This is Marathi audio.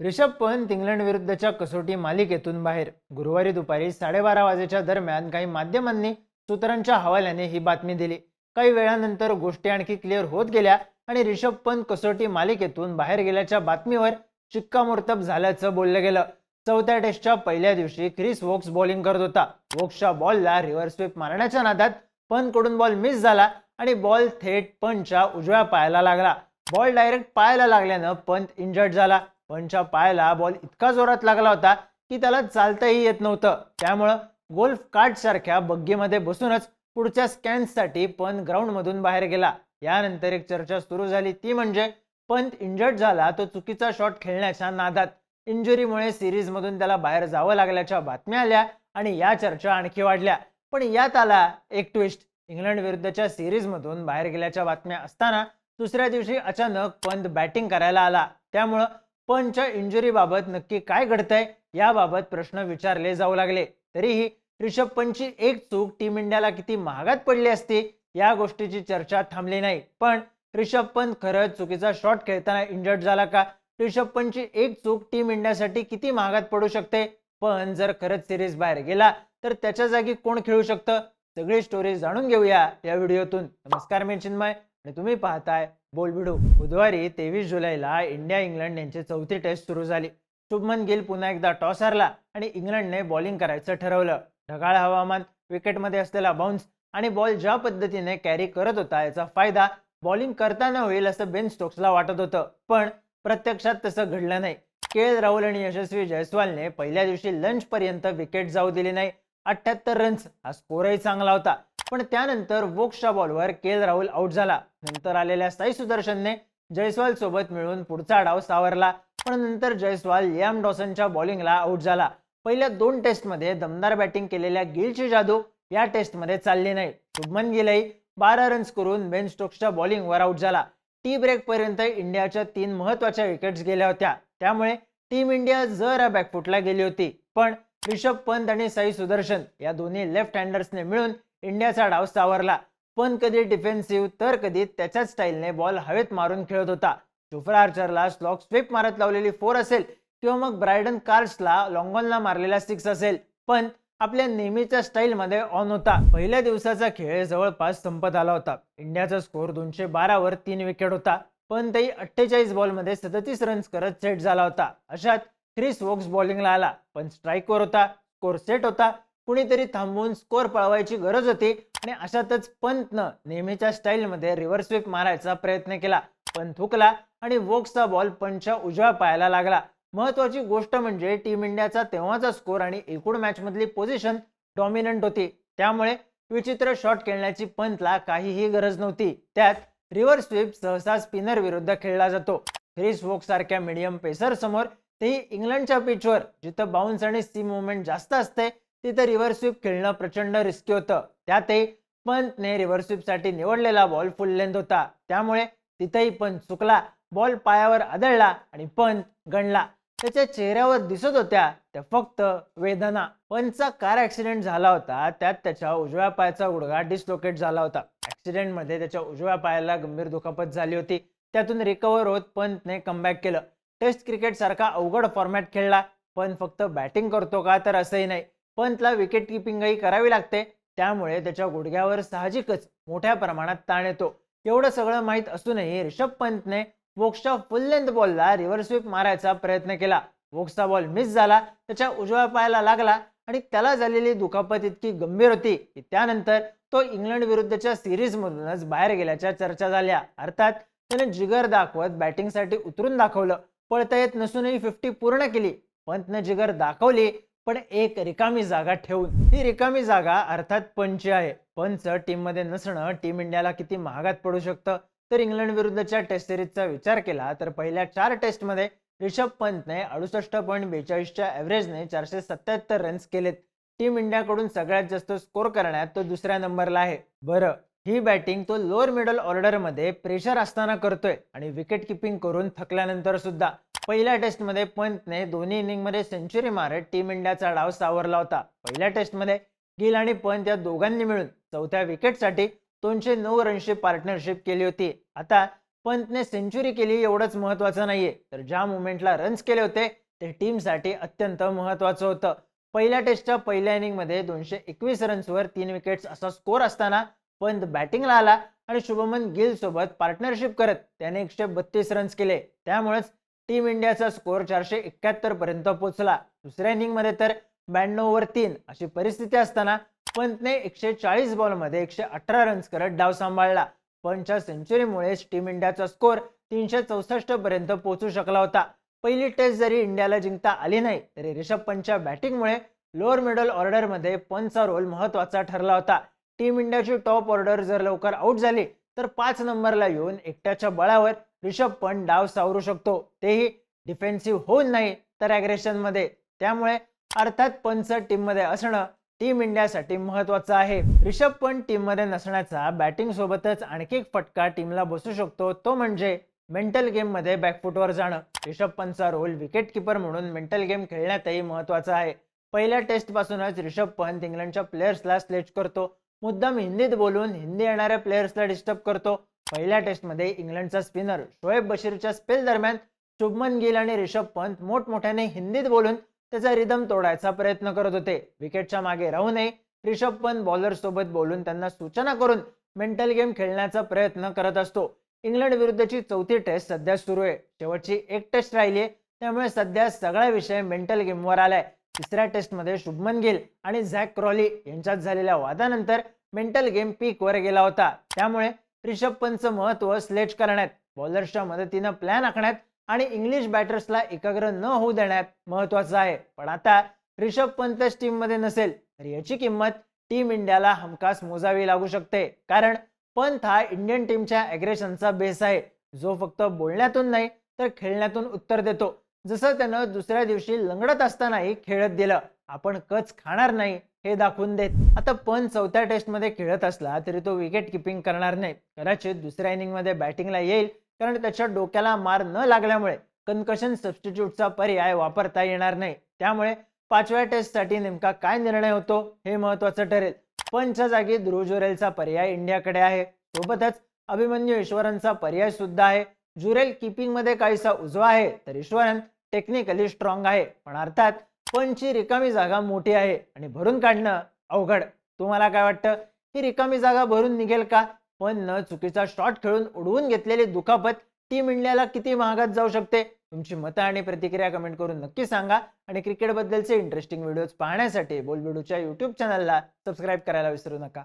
रिषभ पंत इंग्लंड विरुद्धच्या कसोटी मालिकेतून बाहेर. गुरुवारी दुपारी साडेबारा वाजेच्या दरम्यान काही माध्यमांनी सूत्रांच्या हवाल्याने ही बातमी दिली. काही वेळानंतर गोष्टी आणखी क्लिअर होत गेल्या आणि रिषभ पंत कसोटी मालिकेतून बाहेर गेल्याच्या बातमीवर शिक्कामोर्तब झाल्याचं बोललं गेलं. चौथ्या टेस्टच्या पहिल्या दिवशी क्रिस वोक्स बॉलिंग करत होता. वोक्सच्या बॉलला रिव्हर्स स्वीप मारण्याच्या नादात पंतकडून बॉल मिस झाला आणि बॉल थेट पंतच्या उजव्या पायाला लागला. बॉल डायरेक्ट पायाला लागल्यानं पंत इंजर्ड झाला. पंचच्या पायाला बॉल इतका जोरात लागला होता की त्याला चालताही येत नव्हतं. त्यामुळं गोल्फ कार्ट सारख्या बग्गीमध्ये बसूनच पुढच्या स्कॅन्ससाठी पंत ग्राउंडमधून बाहेर गेला. यानंतर एक चर्चा सुरू झाली. ती म्हणजे पंत इंजर्ड झाला तो चुकीचा शॉट खेळण्याच्या नादात. इंजुरीमुळे सिरीजमधून त्याला बाहेर जावं लागल्याच्या बातम्या आल्या आणि या चर्चा आणखी वाढल्या. पण यात आला एक ट्विस्ट इंग्लंड विरुद्धच्या सिरीजमधून बाहेर गेल्याच्या बातम्या असताना दुसऱ्या दिवशी अचानक पंत बॅटिंग करायला आला. त्यामुळं पंतच्या इंजुरीबाबत नक्की काय घडतंय याबाबत प्रश्न विचारले जाऊ लागले. तरीही रिषभ पंतची एक चूक टीम इंडियाला किती महागात पडली असती या गोष्टीची चर्चा थांबली नाही. पण रिषभ पंत खरंच चुकीचा शॉट खेळताना इंजर्ड झाला का? रिषभ पंतची एक चूक टीम इंडियासाठी किती महागात पडू शकते? पण जर खरंच सिरीज बाहेर गेला तर त्याच्या जागी कोण खेळू शकतं? सगळी स्टोरी जाणून घेऊया या व्हिडिओतून. नमस्कार मी चिन्मय आणि तुम्ही पाहताय बोल बुधवारी तेवीस जुलैला इंडिया इंग्लंड यांची चौथी टेस्ट सुरू झाली. शुभमन गिल पुन्हा एकदा टॉस हरला आणि इंग्लंडने बॉलिंग करायचं ठरवलं. ढगाळ हवामान विकेटमध्ये असलेला बाउन्स आणि बॉल ज्या पद्धतीने कॅरी करत होता याचा फायदा बॉलिंग करताना होईल असं बेन स्टोक्सला वाटत होतं. पण प्रत्यक्षात तसं घडलं नाही. के एल राहुल आणि यशस्वी जयस्वालने पहिल्या दिवशी लंच पर्यंत विकेट जाऊ दिली नाही. अठ्याहत्तर रन्स हा स्कोरही चांगला होता. पण त्यानंतर वोक्सच्या बॉलवर के एल राहुल आउट झाला. नंतर आलेल्या साई सुदर्शनने जयस्वाल सोबत मिळून पुढचा डाव सावरला. पण नंतर जयस्वाल लियाम डॉसनच्या बॉलिंगला आउट झाला. पहिल्या दोन टेस्टमध्ये दमदार बॅटिंग केलेल्या गिलची जादू या टेस्टमध्ये चालली नाही. शुभमन गिलही बारा रन्स करून बेन स्टोक्सच्या बॉलिंगवर आउट झाला. टी ब्रेक पर्यंत इंडियाच्या तीन महत्त्वाच्या विकेट्स गेल्या होत्या. त्यामुळे टीम इंडिया जरा बॅकफुटला गेली होती. पण रिषभ पंत आणि साई सुदर्शन या दोन्ही लेफ्ट हँडर्सने मिळून इंडियाचा डाव सावरला. पण कधी डिफेन्सिव्ह तर कधी त्याच्याच स्टाईलने बॉल हवेत मारून खेळत होता. जोफ्रा आर्चरला स्लॉक स्वीप मारत लावलेली फोर असेल किंवा मग ब्रायडन कार्ल्सला लॉंगॉनला मारलेला सिक्स असेल पण आपल्या नेहमीच्या स्टाईलमध्ये ऑन होता. पहिल्या दिवसाचा खेळ जवळपास संपत आला होता. इंडियाचा स्कोर दोनशे बारावर तीन विकेट होता पण तेही अठ्ठेचाळीस बॉलमध्ये सदतीस रन्स करत सेट झाला होता. अशात क्रिस वोक्स बॉलिंगला आला पण स्ट्राईकवर होता स्कोर सेट होता. कुणीतरी थांबवून स्कोर पळवायची गरज होती आणि अशातच पंतनं नेहमीच्या स्टाईलमध्ये रिव्हर्स स्वीप मारायचा प्रयत्न केला. पण थुकला आणि वोक्सचा बॉल पंचच्या उजव्या पायाला लागला. महत्वाची गोष्ट म्हणजे टीम इंडियाचा तेव्हाचा स्कोर आणि एकूण मॅच मधली पोझिशन डॉमिनंट होती. त्यामुळे विचित्र शॉट खेळण्याची पंतला काहीही गरज नव्हती. त्यात रिव्हर्स स्वीप सहसा स्पिनर विरुद्ध खेळला जातो. क्रिस वोक सारख्या मीडियम पेसर समोर तेही इंग्लंडच्या पिचवर जिथं बाउन्स आणि सी मुवमेंट जास्त असते तिथं रिव्हर्स स्वीप खेळणं प्रचंड रिस्की होतं. त्यातही पंतने रिव्हर्स स्वीपसाठी निवडलेला बॉल फुल लेंथ होता. त्यामुळे तिथेही पंत चुकला बॉल पायावर आदळला आणि पंत गणला. त्याच्या चेहऱ्यावर दिसत होत्या त्या फक्त वेदना. पंतचा कार ऍक्सिडेंट झाला होता त्यात त्याच्या उजव्या पायाचा गुडघा डिस्लोकेट झाला होता. ऍक्सिडेंटमध्ये त्याच्या उजव्या पायाला गंभीर दुखापत झाली होती. त्यातून रिकव्हर होत पंतने कमबॅक केलं. टेस्ट क्रिकेट सारखा अवघड फॉर्मॅट खेळला. पण फक्त बॅटिंग करतो का तर असंही नाही. पंतला विकेट किपिंगही करावी लागते. त्यामुळे त्याच्या गुडघ्यावर साहजिकच मोठ्या प्रमाणात ताण येतो. एवढं सगळं माहीत असूनही रिषभ पंतने वोक्सच्या फुल लेंथ बॉलला रिव्हर्स स्वीप मारायचा प्रयत्न केला. वोक्सचा बॉल मिस झाला त्याच्या उजव्या पायाला लागला आणि त्याला झालेली दुखापत इतकी गंभीर होती की त्यानंतर तो इंग्लंड विरुद्धच्या सिरीजमधूनच बाहेर गेल्याच्या चर्चा झाल्या. अर्थात त्याने जिगर दाखवत बॅटिंगसाठी उतरून दाखवलं. पळता येत नसूनही फिफ्टी पूर्ण केली. पंतने जिगर दाखवली पण एक रिकामी जागा ठेवून. ही रिकामी जागा अर्थात पंच आहे. पंच टीममध्ये नसणं टीम इंडियाला किती महागात पडू शकतं? तर इंग्लंड विरुद्धच्या टेस्ट सिरीजचा विचार केला तर पहिल्या चार टेस्टमध्ये रिषभ पंतने अडुसष्ट पॉईंट बेचाळीसच्या ॲव्हरेजने चारशे सत्याहत्तर रन्स केलेत. टीम इंडियाकडून सगळ्यात जास्त स्कोर करण्यात तो दुसऱ्या नंबरला आहे. बरं ही बॅटिंग तो लोअर मिडल ऑर्डरमध्ये प्रेशर असताना करतोय आणि विकेट किपिंग करून थकल्यानंतर सुद्धा. पहिल्या टेस्टमध्ये पंतने दोन्ही इनिंगमध्ये सेंचुरी मारत टीम इंडियाचा डाव सावरला होता. पहिल्या टेस्टमध्ये गिल आणि पंत या दोघांनी मिळून चौथ्या विकेटसाठी दोनशे नऊ रनची पार्टनरशिप केली होती. आता पंतने सेंचुरी केली एवढंच महत्वाचं नाहीये. तर ज्या मुवमेंटला रन्स केले होते ते टीमसाठी अत्यंत महत्वाचं होतं. पहिल्या टेस्टच्या पहिल्या इनिंगमध्ये दोनशे एकवीस रन्सवर तीन विकेट्स असा स्कोर असताना पंत बॅटिंगला आला आणि शुभमन गिल सोबत पार्टनरशिप करत त्याने एकशे बत्तीस रन्स केले. त्यामुळेच टीम इंडियाचा स्कोअर चारशे एकाहत्तर पर्यंत पोहोचला. दुसऱ्या इनिंगमध्ये तर ब्याण्णव ओव्हर तीन अशी परिस्थिती असताना पंतने एकशे चाळीस बॉलमध्ये एकशे अठरा रन्स करत डाव सांभाळला. पंतच्या सेंचुरीमुळेच टीम इंडियाचा स्कोअर तीनशे चौसष्ट पर्यंत पोहोचू शकला होता. पहिली टेस्ट जरी इंडियाला जिंकता आली नाही तरी रिषभ पंतच्या बॅटिंगमुळे लोअर मिडल ऑर्डरमध्ये पंतचा रोल महत्त्वाचा ठरला होता. टीम इंडियाची टॉप ऑर्डर जर लवकर आउट झाली तर पाच नंबरला येऊन एकट्याच्या बळावर रिषभ पंत डाव सावरू शकतो. तेही डिफेन्सिव्ह होऊन नाही तर ॲग्रेशनमध्ये त्यामुळे अर्थात पंतचं टीममध्ये असणं टीम इंडियासाठी महत्वाचं आहे. रिषभ पंत टीममध्ये नसण्याचा बॅटिंग सोबतच आणखी एक फटका टीमला बसू शकतो. तो म्हणजे मेंटल गेममध्ये बॅकफुटवर जाणं. रिषभ पंतचा रोल विकेट किपर म्हणून मेंटल गेम खेळण्यातही महत्त्वाचा आहे. पहिल्या टेस्टपासूनच रिषभ पंत इंग्लंडच्या प्लेयर्सला स्लेच करतो. मुद्दाम हिंदीत बोलून हिंदी येणाऱ्या प्लेयर्सला डिस्टर्ब करतो. पहिल्या टेस्टमध्ये इंग्लंडचा स्पिनर शोएब बशीरच्या स्पेल दरम्यान शुभमन गिल आणि रिषभ पंत मोठमोठ्याने हिंदीत बोलून त्याचा रिदम तोडायचा प्रयत्न करत होते. विकेटच्या मागे राहूनही रिषभ पंत बॉलर सोबत बोलून त्यांना सूचना करून मेंटल गेम खेळण्याचा प्रयत्न करत असतो. इंग्लंड विरुद्धची चौथी टेस्ट सध्या सुरू आहे. शेवटची एक टेस्ट राहिली आहे. त्यामुळे सध्या सगळा विषय मेंटल गेमवर आलाय. तिसऱ्या टेस्टमध्ये शुभमन गिल आणि झॅक क्रॉली यांच्यात झालेल्या वादानंतर मेंटल गेम पीकवर गेला होता. त्यामुळे रिषभ पंतचं महत्त्व स्लेच करण्यात बॉलर्सच्या मदतीनं प्लॅन आखण्यात आणि इंग्लिश बॅटर्सला एकाग्र न होऊ देण्यात महत्वाचं आहे. पण आता रिषभ पंतच टीममध्ये नसेल तर याची किंमत टीम इंडियाला हमखास मोजावी लागू शकते. कारण पंत हा इंडियन टीमच्या अग्रेशनचा बेस आहे. जो फक्त बोलण्यातून नाही तर खेळण्यातून उत्तर देतो. जसं त्यानं दुसऱ्या दिवशी लंगडत असतानाही खेळत दिलं. आपण कच खाणार नाही हे दाखवून देत. आता पंत चौथ्या टेस्टमध्ये खेळत असला तरी तो विकेट किपिंग करणार नाही. कदाचित दुसऱ्या इनिंगमध्ये बॅटिंगला येईल कारण त्याच्या डोक्याला मार न लागल्यामुळे कन्कशन सबस्टिट्यूटचा पर्याय वापरता येणार नाही. त्यामुळे पाचव्या टेस्टसाठी नेमका काय निर्णय होतो हे महत्वाचं ठरेल. पंचच्या जागी ध्रुव जुरेलचा पर्याय इंडियाकडे आहे. सोबतच अभिमन्यू ईश्वरनचा पर्याय सुद्धा आहे. जुरेल किपिंगमध्ये काहीसा उजवा आहे तर ईश्वरन टेक्निकली स्ट्रॉंग आहे. पण अर्थात पंचची रिकामी जागा मोठी आहे आणि भरून काढणं अवघड तुम्हाला काय वाटतं? ही रिकामी जागा भरून निघेल का? पण न चुकीचा शॉट खेळून उडवून घेतलेली दुखापत टीम इंडियाला किती महागात जाऊ शकते? तुमची मतं आणि प्रतिक्रिया कमेंट करून नक्की सांगा. आणि क्रिकेटबद्दलचे इंटरेस्टिंग व्हिडिओज पाहण्यासाठी बोलबिडूच्या युट्यूब चॅनलला सबस्क्राईब करायला विसरू नका.